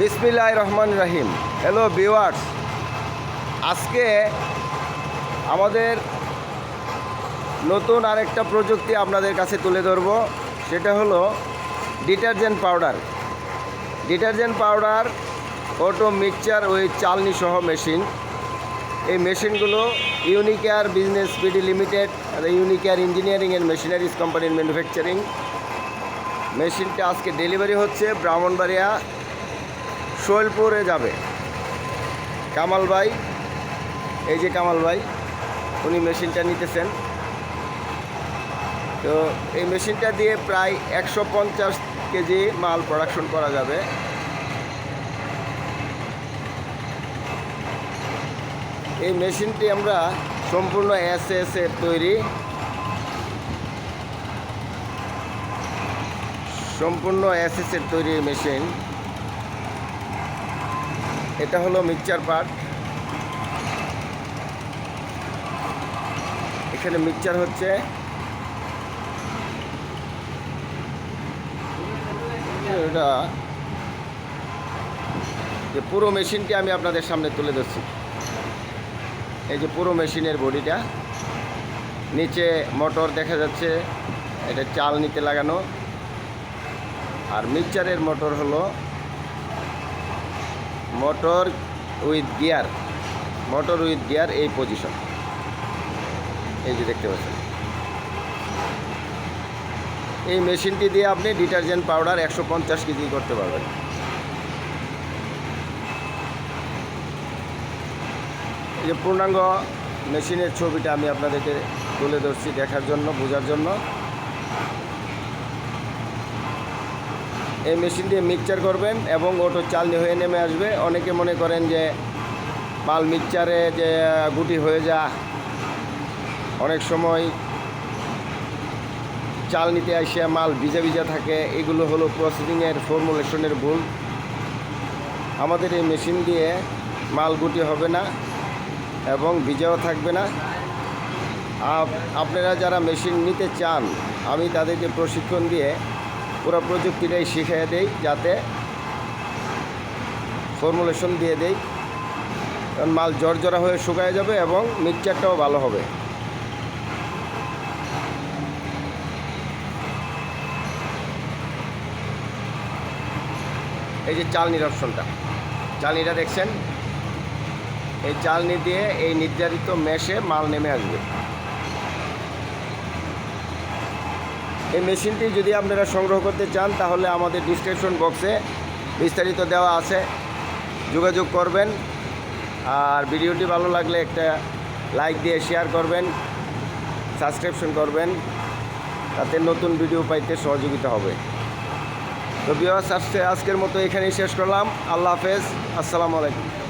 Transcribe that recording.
বিসমিল্লাহ রহমান রাহিম। Hello viewers আজকে আমাদের নতুন আরেকটা প্রযুক্তি আপনাদের কাছে তুলে ধরবো। সেটা হলো detergent powder. Detergent powder auto mixture ওই চালনি সহ মেশিন। এই মেশিনগুলো Unicare business BD limited Unicare engineering and machineries কোম্পানির ম্যানুফ্যাকচারিং। মেশিনটা আজকে ডেলিভারি হচ্ছে ব্রাহ্মণবাড়িয়া শৈলপুরে যাবে। কামাল ভাই, এই যে কামাল ভাই, উনি মেশিনটা নিতেছেন। তো এই মেশিনটা দিয়ে প্রায় একশো পঞ্চাশ কেজি মাল প্রোডাকশন করা যাবে। এই মেশিনটি আমরা সম্পূর্ণ এস এস এর তৈরি। সম্পূর্ণ এস এস এর তৈরি মেশিন। এটা হলো মিক্সচার পার্ট এখানে মিক্সচার হচ্ছে এটা। যে পুরো মেশিনটি আমি আপনাদের সামনে তুলে ধরছি। এই যে পুরো মেশিনের বডিটা। নিচে মোটর দেখা যাচ্ছে, এটা চাল নিতে লাগানো। আর মিক্সচারের মোটর হলো motor with gear, motor with gear এই পজিশন এই যে দেখতে পাচ্ছেন। এই মেশিনটি দিয়ে আপনি ডিটারজেন্ট পাউডার একশো পঞ্চাশ কেজি করতে পারবেন। এই যে পূর্ণাঙ্গ মেশিনের ছবিটা আমি আপনাদেরকে তুলে ধরছি দেখার জন্য, বোঝার জন্য। এই মেশিন দিয়ে মিক্সচার করবেন এবং ওটো চালনি হয়ে নেমে আসবে। অনেকে মনে করেন যে মাল মিক্সচারে যে গুটি হয়ে যা। অনেক সময় চাল নিতে আসে মাল ভিজা ভিজা থাকে। এগুলো হলো প্রসেসিংয়ের ফর্মুলেশনের ভুল। আমাদের এই মেশিন দিয়ে মাল গুটি হবে না এবং ভিজাও থাকবে না। আপনারা যারা মেশিন নিতে চান, আমি তাদেরকে প্রশিক্ষণ দিয়ে পুরো প্রযুক্তিটাই শিখিয়ে দেই, যাতে ফর্মুলেশন দিয়ে দেই। কারণ মাল জর্জরা হয়ে শুকায় যাবে এবং মিক্সচারটাও ভালো হবে। এই যে চালনির অপশনটা চালনিটা দেখছেন? এই চালনি দিয়ে এই নির্ধারিত মেশে মাল নেমে আসবে। এই মেশিনটি যদি আপনারা সংগ্রহ করতে চান, তাহলে আমাদের ডিসক্রিপশন বক্সে বিস্তারিত দেওয়া আছে। যোগাযোগ করবেন। আর ভিডিওটি ভালো লাগলে একটা লাইক দিয়ে শেয়ার করবেন, সাবস্ক্রিপশন করবেন, তাতে নতুন ভিডিও পাইতে সহযোগিতা হবে। তো বিহার আজকের মতো এখানেই শেষ করলাম। আল্লাহ হাফেজ। আসসালামু আলাইকুম।